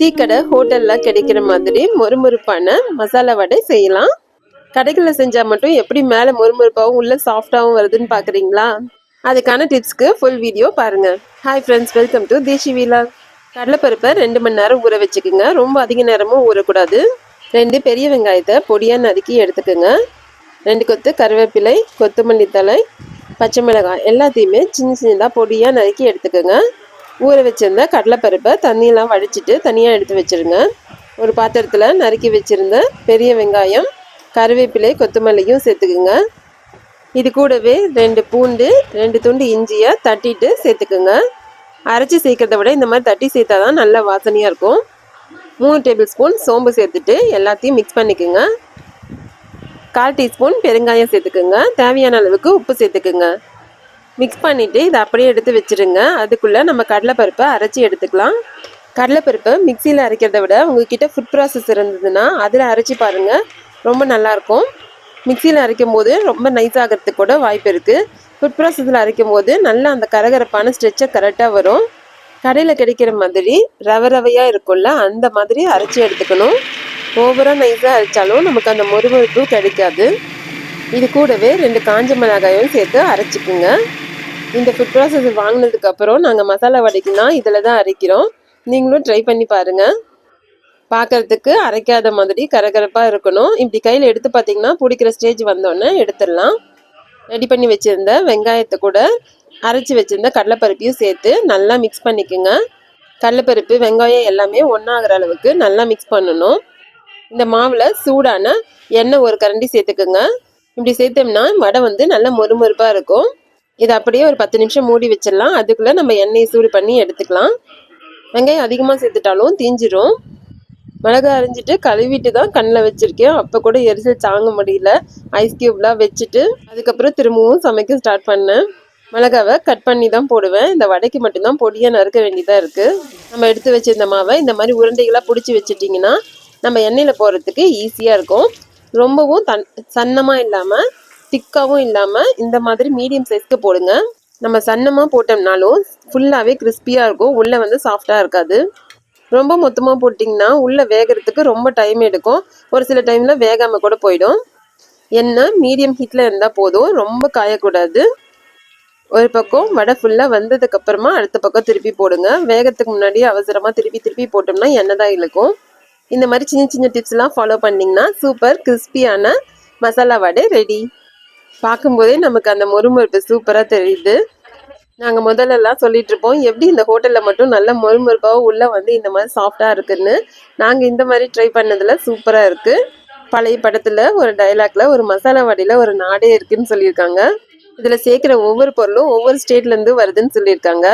டீக்கடை ஹோட்டலில் கிடைக்கிற மாதிரி மொறுமொறுப்பான மசாலா வடை செய்யலாம். கடைகளில் செஞ்சால் மட்டும் எப்படி மேலே மொறுமொறுப்பாகவும் உள்ள சாஃப்டாகவும் வருதுன்னு பார்க்குறீங்களா அதுக்கான டிப்ஸ்க்கு ஃபுல் வீடியோ பாருங்க. ஹாய் ஃப்ரெண்ட்ஸ் வெல்கம் டு தேசி வீலா கடலைப்பருப்பை ரெண்டு மணி நேரம் ஊற வச்சுக்கோங்க. ரொம்ப அதிக நேரமும் ஊறக்கூடாது. ரெண்டு பெரிய வெங்காயத்தை பொடியாக நறுக்கி எடுத்துக்கோங்க. ரெண்டு கொத்து கருவேப்பிலை கொத்தமல்லி தழை பச்சை மிளகாய் எல்லாத்தையுமே சின்ன சின்னதாக பொடியாக நறுக்கி எடுத்துக்கோங்க. ஊற வச்சுருந்த கடலைப்பருப்பை தண்ணியெல்லாம் வடிச்சிட்டு தனியாக எடுத்து வச்சிருங்க. ஒரு பாத்திரத்தில் நறுக்கி வச்சுருந்த பெரிய வெங்காயம் கருவேப்பிலை கொத்தமல்லியும் சேர்த்துக்குங்க. இது கூடவே ரெண்டு பூண்டு ரெண்டு துண்டு இஞ்சியை தட்டிட்டு சேர்த்துக்குங்க. அரைச்சி சேர்க்கறத விட இந்த மாதிரி தட்டி சேர்த்தா தான் நல்ல வாசனையாக இருக்கும். மூணு டேபிள் ஸ்பூன் சோம்பு சேர்த்துட்டு எல்லாத்தையும் மிக்ஸ் பண்ணிக்கோங்க. கால் டீஸ்பூன் பெருங்காயம் சேர்த்துக்குங்க. தேவையான அளவுக்கு உப்பு சேர்த்துக்குங்க. மிக்ஸ் பண்ணிவிட்டு இதை அப்படியே எடுத்து வச்சுருங்க. அதுக்குள்ளே நம்ம கடலைப்பருப்பை அரைச்சி எடுத்துக்கலாம். கடலைப்பருப்பை மிக்சியில் அரைக்கிறத விட உங்ககிட்ட ஃபுட் ப்ராசஸ் இருந்ததுன்னா அதில் அரைச்சி பாருங்கள் ரொம்ப நல்லாயிருக்கும். மிக்சியில் அரைக்கும் போது ரொம்ப நைஸ் ஆகிறதுக்கு கூட வாய்ப்பு இருக்குது ஃபுட் ப்ராசஸில் அரைக்கும் போது நல்லா அந்த கரகரப்பான ஸ்ட்ரெச்சர் கரெக்டாக வரும். கடையில் கிடைக்கிற மாதிரி ரவ ரவையாக இருக்கும்ல அந்த மாதிரி அரைச்சி எடுத்துக்கணும். ஓவராக நைஸாக அரைச்சாலும் நமக்கு அந்த மொறுமொறுப்பு கிடைக்காது. இது கூடவே ரெண்டு காஞ்ச மிளகாயும் சேர்த்து அரைச்சிக்குங்க. இந்த ஃபுட் ப்ராசஸ் வாங்கினதுக்கப்புறம் நாங்கள் மசாலா வடைக்குனா இதில் தான் அரைக்கிறோம். நீங்களும் ட்ரை பண்ணி பாருங்கள் பார்க்கறதுக்கு அரைக்காத மாதிரி கரகரப்பாக இருக்கணும். இப்படி கையில் எடுத்து பார்த்தீங்கன்னா பிடிக்கிற ஸ்டேஜ் வந்தோடனே எடுத்துடலாம். ரெடி பண்ணி வச்சுருந்த வெங்காயத்தை கூட அரைச்சி வச்சுருந்த கடலைப்பருப்பையும் சேர்த்து நல்லா மிக்ஸ் பண்ணிக்கோங்க. கடலைப்பருப்பு வெங்காயம் எல்லாமே ஒன்றாகிற அளவுக்கு நல்லா மிக்ஸ் பண்ணணும். இந்த மாவில் சூடான எண்ணெய் ஒரு கரண்டி சேர்த்துக்குங்க. இப்படி சேர்த்தோம்னா வடை வந்து நல்லா மொறுமொறுப்பாக இருக்கும். இதை அப்படியே ஒரு பத்து நிமிஷம் மூடி வச்சிடலாம். அதுக்குள்ளே நம்ம எண்ணெயை சூடு பண்ணி எடுத்துக்கலாம். வெங்காயம் அதிகமாக சேர்த்துட்டாலும் தீஞ்சிரும். மிளகா அரைஞ்சிட்டு கழுவிட்டு தான் கண்ணில் வச்சுருக்கேன். அப்போ கூட எரிசல் தாங்க முடியல. ஐஸ் க்யூப்லாம் வச்சுட்டு அதுக்கப்புறம் திரும்பவும் சமைக்க ஸ்டார்ட் பண்ணேன். மிளகாவை கட் பண்ணி தான் போடுவேன். இந்த வடைக்கு மட்டும்தான் பொடியாக நறுக்க வேண்டியதாக இருக்குது நம்ம எடுத்து வச்சிருந்த மாவை இந்த மாதிரி உருண்டைகளாக பிடிச்சி வச்சுட்டிங்கன்னா நம்ம எண்ணெயில் போடுறதுக்கு ஈஸியாக இருக்கும். ரொம்பவும் தன் சன்னமாக இல்லாமல் திக்காகவும் இல்லாமல் இந்த மாதிரி மீடியம் சைஸ்க்கு போடுங்க. நம்ம சன்னமாக போட்டோம்னாலும் ஃபுல்லாகவே கிறிஸ்பியாக இருக்கும். உள்ளே வந்து சாஃப்டாக இருக்காது. ரொம்ப மொத்தமாக போட்டிங்கன்னா உள்ளே வேகிறதுக்கு ரொம்ப டைம் எடுக்கும். ஒரு சில டைமில் வேகாமல் கூட போயிடும். எண்ணெய் மீடியம் ஹீட்டில் இருந்தால் போதும். ரொம்ப காயக்கூடாது. ஒரு பக்கம் வடை ஃபுல்லாக வந்ததுக்கப்புறமா அடுத்த பக்கம் திருப்பி போடுங்க. வேகத்துக்கு முன்னாடி அவசரமாக திருப்பி திருப்பி போட்டோம்னா எண்ணெய் தான் இழுக்கும். இந்த மாதிரி சின்ன சின்ன டிப்ஸ்லாம் ஃபாலோ பண்ணிங்கன்னா சூப்பர் கிறிஸ்பியான மசாலா வடை ரெடி பார்க்கும்போதே நமக்கு அந்த மொறுமொறுப்பு சூப்பராக தெரியுது. நாங்கள் முதல்லலாம் சொல்லிட்டு இருப்போம் எப்படி இந்த ஹோட்டலில் மட்டும் நல்ல மொறுமொறுப்பாக உள்ளே வந்து இந்த மாதிரி சாஃப்டாக இருக்குன்னு? நாங்கள் இந்த மாதிரி ட்ரை பண்ணதில் சூப்பராக இருக்குது பழைய படத்தில் ஒரு டைலாக்ல ஒரு மசாலா வடையில் ஒரு நாடே இருக்குன்னு சொல்லியிருக்காங்க. இதில் சேர்க்குற ஒவ்வொரு பொருளும் ஒவ்வொரு ஸ்டேட்லேருந்து வருதுன்னு சொல்லியிருக்காங்க.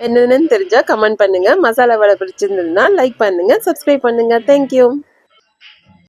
என்னென்னு தெரிஞ்சால் கமெண்ட் பண்ணுங்கள் மசாலா வடை பிடிச்சிருந்ததுன்னா லைக் பண்ணுங்கள் சப்ஸ்கிரைப் பண்ணுங்கள் தேங்க்யூ